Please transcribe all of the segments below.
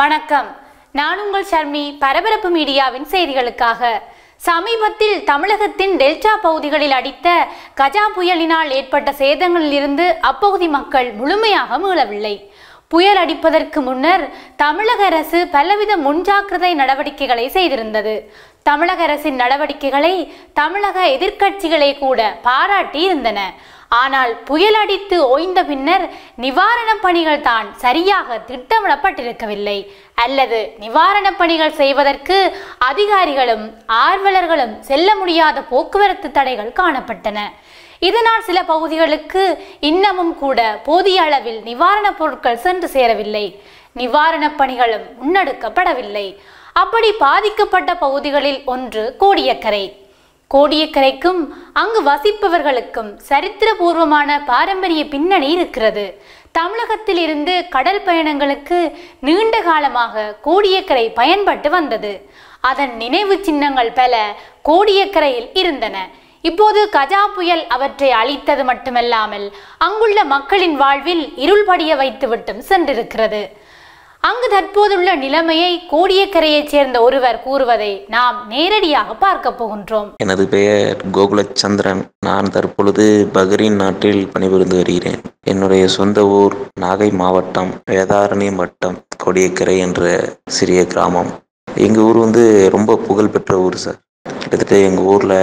வணக்கம். நான் உங்கள் ஷர்மி பரபரப்பு மீடியாவின் செய்திகளுக்காக. சமீபத்தில் தமிழகத்தின் டெல்டா பகுதிகளில் அடித்த கஜா புயலினால் ஏற்பட்ட சேதங்களிலிருந்து அப்பகுதி மக்கள் முழுமையாக மீளவில்லை. புயல் அடிப்பதற்கு முன்னர் தமிழக அரசு பலவித முன்ஜாக்கிரதை நடவடிக்கைகளை செய்திருந்தது. தமிழக அரசின் நடவடிக்கைகளை தமிழக எதிர்க்கட்சிகளே கூட பாராட்டி இருந்தன ஆனால் புயல் அடித்து ஓய்ந்த பின்னர் நிவாரணப் பணிகள் தான் சரியாக திட்டமிடப்பட்டிருக்கவில்லை. அல்லது நிவாரணப் பணிகள் செய்வதற்கு அதிகாரிகளும் ஆர்வலர்களும் செல்ல முடியாத போக்குவரத்து தடைகள் காணப்பட்டன. இதனால் சில பகுதிகளுக்கு இன்னமும் கூட போதிய அளவில் நிவாரணப் பொருட்கள் சென்று சேரவில்லை. நிவாரணப் பணிகளும் முன்னெடுக்கப்படவில்லை. அப்படி பாதிக்கப்பட்ட பகுதிகளில் ஒன்று கோடியக்கரை. கோடியக்கரைக்கும் அங்கு வசிப்பவர்களுக்கும் சரித்திரபூர்வமான பாரம்பரிய பின்னணி இருக்கிறது. தமிழகத்தில் இருந்து கடல் பயணங்களுக்கு நீண்ட காலமாக கோடியக்கரை பயன்பட்டு வந்தது. அதன் நினைவு சின்னங்கள் பல கோடியக்கரையில் இருந்தன. இப்போது கஜா புயல் அவற்றை அழித்தது மட்டுமல்லாமல் அங்குள்ள மக்களின் வாழ்வில் இருள் படிய வைத்துவிட்டும் சென்றிருக்கிறது. அங்கு தற்போதுள்ள நிலைமையை கோடியக்கரையைச் சேர்ந்த ஒருவர் கூறுவதை நாம் நேரடியாக பார்க்க போகின்றோம். எனது பெயர் கோகுலச்சந்திரன். நான் தற்பொழுது பஹ்ரீன் நாட்டில் பணிபுரிந்து வருகிறேன். என்னுடைய சொந்த ஊர் நாகை மாவட்டம் வேதாரண்யம் வட்டம் கோடியக்கரை என்ற சிறிய கிராமம். எங்கள் ஊர் வந்து ரொம்ப புகழ்பெற்ற ஊர் சார். கிட்டத்தட்ட எங்கள் ஊரில்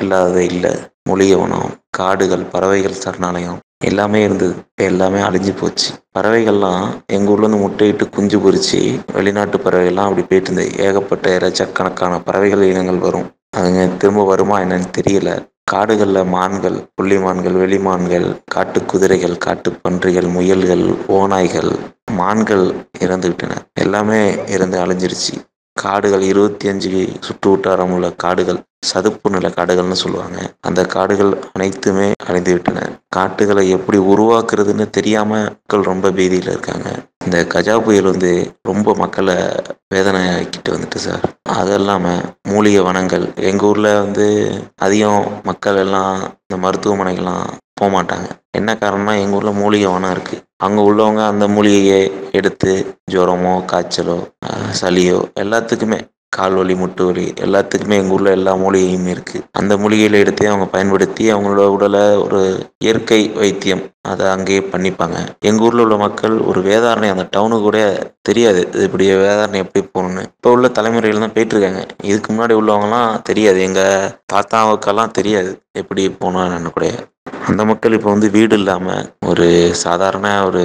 இல்லாததே இல்லை. மூலிகவனம் காடுகள் பறவைகள் சரணாலயம் எல்லாமே இருந்தது. இப்போ எல்லாமே அழிஞ்சு போச்சு. பறவைகள்லாம் எங்கள் ஊர்லேருந்து முட்டையிட்டு குஞ்சு பொறிச்சு வெளிநாட்டு பறவைகள்லாம் அப்படி போயிட்டு இருந்தது. ஏகப்பட்ட லட்சக்கணக்கான பறவைகள் இனங்கள் வரும். அதுங்க திரும்ப வருமா என்னன்னு தெரியல. காடுகளில் மான்கள் புள்ளி மான்கள் வெளிமான்கள் காட்டு குதிரைகள் காட்டு பன்றிகள் முயல்கள் ஓநாய்கள் மான்கள் இறந்துவிட்டன எல்லாமே இறந்து அழிஞ்சிருச்சு. காடுகள் இருபத்தி அஞ்சு சுற்று வட்டாரம் உள்ள காடுகள் சதுப்பு நில காடுகள்னு சொல்லுவாங்க. அந்த காடுகள் அனைத்துமே அழிந்து விட்டன காட்டுகளை எப்படி உருவாக்குறதுன்னு தெரியாம மக்கள் ரொம்ப பீதியில் இருக்காங்க. இந்த கஜா புயல் வந்து ரொம்ப மக்களை வேதனை ஆக்கிட்டு வந்துட்டு சார். அது இல்லாமல் மூலிகை வனங்கள் எங்கள் ஊரில் வந்து அதிகம் மக்கள் எல்லாம் இந்த மருத்துவமனைகள்லாம் போக மாட்டாங்க என்ன காரணம்னா எங்கள் ஊரில் மூலிகை வனம் இருக்குது அங்கே உள்ளவங்க அந்த மூலிகையை எடுத்து ஜுரமோ காய்ச்சலோ சளியோ எல்லாத்துக்குமே கால் வலி முட்டு வலி எல்லாத்துக்குமே எங்கள் ஊரில் எல்லா மூலிகையுமே இருக்குது அந்த மூலிகையில் எடுத்து அவங்க பயன்படுத்தி அவங்களோட உடலை ஒரு இயற்கை வைத்தியம் அதை அங்கேயே பண்ணிப்பாங்க. எங்கள் ஊரில் உள்ள மக்கள் ஒரு வேதாரணை அந்த டவுனுக்கு கூட தெரியாது. இது இப்படி வேதாரணை எப்படி போகணும்னு. இப்போ உள்ள தலைமுறைகள் தான் போயிட்டுருக்காங்க. இதுக்கு முன்னாடி உள்ளவங்கலாம் தெரியாது. எங்கள் தாத்தாவுக்கெல்லாம் தெரியாது. எப்படி போகணும்னு கூட. அந்த மக்கள் இப்போ வந்து வீடு இல்லாமல் ஒரு சாதாரண ஒரு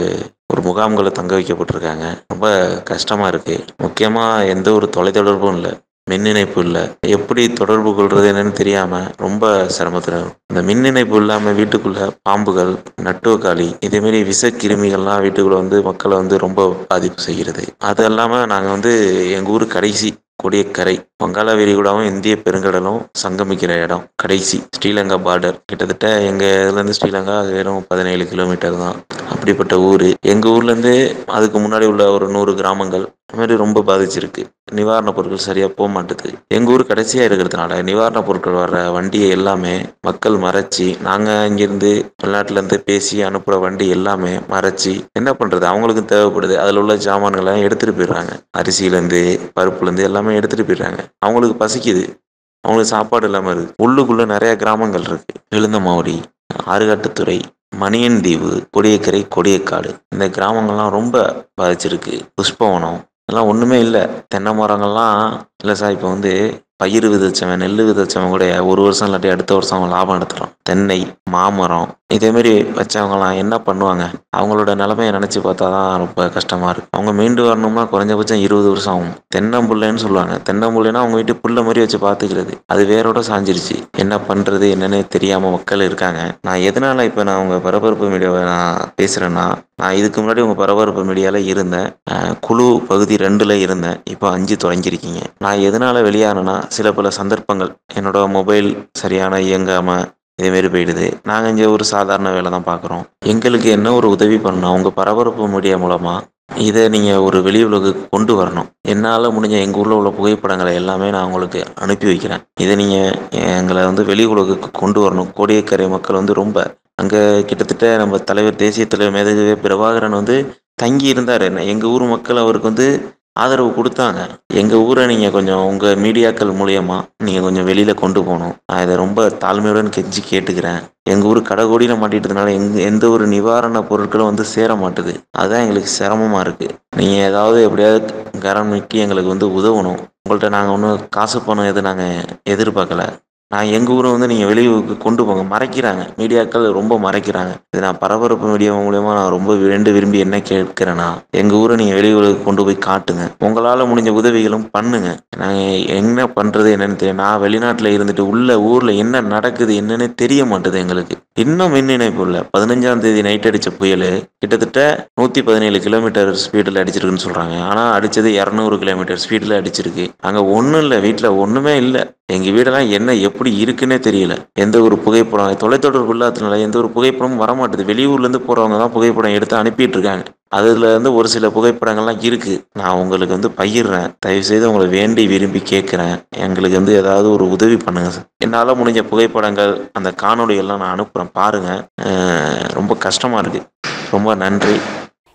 ஒரு முகாம்களை தங்க வைக்கப்பட்டிருக்காங்க. ரொம்ப கஷ்டமாக இருக்குது முக்கியமாக எந்த ஒரு தொலைத்தொடர்பும் இல்லை. மின் இணைப்பு இல்லை. எப்படி தொடர்பு கொள்வது என்னன்னு தெரியாமல் ரொம்ப சிரமத்தில் இந்த மின் இணைப்பு இல்லாமல் வீட்டுக்குள்ளே பாம்புகள் நட்டுவக்காளி இதேமாரி விஷக்கிருமிகள்லாம் வீட்டுக்குள்ளே வந்து மக்களை வந்து ரொம்ப பாதிப்பு செய்கிறது. அது இல்லாமல் நாங்கள் வந்து எங்கள் ஊர் கடைசி கொடியக்கரை வங்காள விரிகுடாவும் இந்திய பெருங்கடலும் சங்கமிக்கிற இடம் கடைசி ஸ்ரீலங்கா பார்டர் கிட்டத்தட்ட எங்கள் இதுலேருந்து ஸ்ரீலங்கா வெறும் பதினேழு கிலோமீட்டர் தான். அப்படிப்பட்ட ஊர். எங்கள் ஊர்லேருந்து அதுக்கு முன்னாடி உள்ள ஒரு நூறு கிராமங்கள் மாதிரி ரொம்ப பாதிச்சிருக்கு. நிவாரணப் பொருட்கள் சரியாக போக மாட்டுது எங்கள் ஊர் கடைசியாக இருக்கிறதுனால நிவாரணப் பொருட்கள் வர்ற வண்டியை எல்லாமே மக்கள் மறைச்சி நாங்கள் இங்கேருந்து வெளிநாட்டிலேருந்து பேசி அனுப்புகிற வண்டி எல்லாமே மறைச்சி என்ன பண்ணுறது அவங்களுக்கும் தேவைப்படுது. அதில் உள்ள சாமான்கள்லாம் எடுத்துகிட்டு போயிடுறாங்க. அரிசியிலேருந்து பருப்புலேருந்து எல்லாமே எடுத்துகிட்டு போயிடுறாங்க. அவங்களுக்கு பசிக்குது. அவங்களுக்கு சாப்பாடு இல்லாமல் இருக்குது உள்ளுக்குள்ளே நிறைய கிராமங்கள் இருக்குது எழுந்தமாவடி ஆறுகாட்டுத்துறை மணியன் தீவு கொடியக்கரை கொடியக்காடு. இந்த கிராமங்கள்லாம் ரொம்ப பாதிச்சிருக்கு. புஷ்பவனம் அதெல்லாம் ஒன்றுமே இல்லை. தென்னை மரங்கள்லாம் இல்லை சார் இப்போ வந்து பயிர் விதைச்சவன் நெல் விதைச்சவன் கூட ஒரு வருஷம் இல்லாட்டி அடுத்த வருஷம் அவன் லாபம் எடுத்துறான் தென்னை மாமரம் இதேமாரி வச்சவங்கலாம் என்ன பண்ணுவாங்க? அவங்களோட நிலைமையை நினச்சி பார்த்தா தான் ரொம்ப கஷ்டமாக இருக்குது அவங்க மீண்டு வரணும்னா குறைஞ்சபட்சம் இருபது வருஷம் ஆகும். தென்னம்புள்ளைன்னு சொல்லுவாங்க. தென்னம்புள்ளைன்னா அவங்க வீட்டு புள்ள மாதிரி வச்சு பார்த்துக்கிறது அது வேரோட சாஞ்சிருச்சு. என்ன பண்ணுறது என்னன்னே தெரியாமல் மக்கள் இருக்காங்க. நான் எதனால் இப்போ நான் உங்கள் பரபரப்பு மீடியாவை நான் பேசுகிறேன்னா நான் இதுக்கு முன்னாடி உங்கள் பரபரப்பு மீடியாவில் இருந்தேன். குழு பகுதி ரெண்டில் இருந்தேன். இப்போ அஞ்சு தொடங்கியிருக்கீங்க. நான் எதனால் வெளியானேன்னா சில பல சந்தர்ப்பங்கள் என்னோட மொபைல் சரியான இயங்காமல் இதேமாரி போயிடுது. நாங்கள் இங்கே ஒரு சாதாரண வேலை தான் பார்க்குறோம் எங்களுக்கு என்ன ஒரு உதவி பண்ணணும்? உங்கள் பரபரப்பு மீடியா மூலமாக இதை நீங்கள் ஒரு வெளி உலகுக்கு கொண்டு வரணும். என்னால் முடிஞ்ச எங்கள் ஊரில் உள்ள புகைப்படங்களை எல்லாமே நான் உங்களுக்கு அனுப்பி வைக்கிறேன். இதை நீங்கள் எங்களை வந்து வெளி உலகுக்கு கொண்டு வரணும். கோடியக்கரை மக்கள் வந்து ரொம்ப அங்கே கிட்டத்தட்ட நம்ம தலைவர் தேசிய தலைவர் மேதகு பிரபாகரன் வந்து தங்கி இருந்தார். எங்கள் ஊர் மக்கள் அவருக்கு வந்து ஆதரவு கொடுத்தாங்க. எங்கள் ஊரை நீங்கள் கொஞ்சம் உங்கள் மீடியாக்கள் மூலயமா நீங்கள் கொஞ்சம் வெளியில் கொண்டு போகணும். நான் இதை ரொம்ப தாழ்மையுடன் கெஞ்சி கேட்டுக்கிறேன். எங்கள் ஊர் கடைகோடியில் மாட்டிட்டதுனால எங் எந்த ஒரு நிவாரண பொருட்களும் வந்து சேர மாட்டுது. அதுதான் எங்களுக்கு சிரமமாக இருக்குது நீங்கள் ஏதாவது எப்படியாவது கரம் நீட்டி எங்களுக்கு வந்து உதவணும். உங்கள்கிட்ட நாங்கள் ஒன்றும் காசு பணம் எதுவும் நாங்கள் எதிர்பார்க்கல. நான் எங்கள் ஊரை வந்து நீங்கள் வெளியூருக்கு கொண்டு போங்க. மறைக்கிறாங்க. மீடியாக்கள் ரொம்ப மறைக்கிறாங்க. இது நான் பரபரப்பு மீடியா மூலயமா நான் ரொம்ப வேண்டு விரும்பி என்ன கேட்கிறேன்னா எங்கள் ஊரை நீங்கள் வெளியூருக்கு கொண்டு போய் காட்டுங்க. உங்களால் முடிஞ்ச உதவிகளும் பண்ணுங்க. நாங்கள் என்ன பண்ணுறது என்னன்னு தெரியும் நான் வெளிநாட்டில் இருந்துட்டு உள்ள ஊரில் என்ன நடக்குது என்னன்னு தெரிய மாட்டுது எங்களுக்கு. இன்னும் மின் இணைப்பு இல்லை. பதினஞ்சாம் தேதி நைட் அடித்த புயல் கிட்டத்தட்ட நூற்றி பதினேழு கிலோமீட்டர் ஸ்பீடில் அடிச்சிருக்குன்னு சொல்கிறாங்க ஆனால் அடித்தது இரநூறு கிலோமீட்டர் ஸ்பீடில் அடிச்சிருக்கு. அங்கே ஒன்றும் இல்லை. வீட்டில் ஒன்றுமே இல்லை. எங்கள் வீடெல்லாம் என்ன எப்படி இருக்குன்னே தெரியல. எந்த ஒரு புகைப்படம் தொலைத்தொடர்பு இல்லாததுனால எந்த ஒரு புகைப்படமும் வரமாட்டுது. வெளியூர்லேருந்து போகிறவங்க தான் புகைப்படம் எடுத்து அனுப்பிட்டு இருக்காங்க அதில் இருந்து ஒரு சில புகைப்படங்கள்லாம் இருக்குது நான் உங்களுக்கு வந்து பகிர்றேன். தயவுசெய்து உங்களை வேண்டி விரும்பி கேட்குறேன். எங்களுக்கு வந்து ஏதாவது ஒரு உதவி பண்ணுங்கள் சார். என்னால் முடிஞ்ச புகைப்படங்கள் அந்த காணொளிகள்லாம் நான் அனுப்புகிறேன் பாருங்க. ரொம்ப கஷ்டமாக இருக்குது ரொம்ப நன்றி.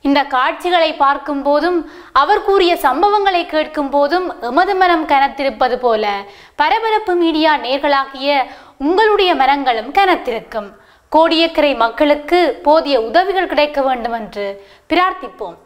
இந்த காட்சிகளை பார்க்கும் போதும் அவர் கூறிய சம்பவங்களை கேட்கும் போதும் எமது மனம் கனத்திருப்பது போல பரபரப்பு மீடியா நேர்களாகிய உங்களுடைய மனங்களும் கனத்திருக்கும். கோடியக்கரை மக்களுக்கு போதிய உதவிகள் கிடைக்க வேண்டும் என்று பிரார்த்திப்போம்.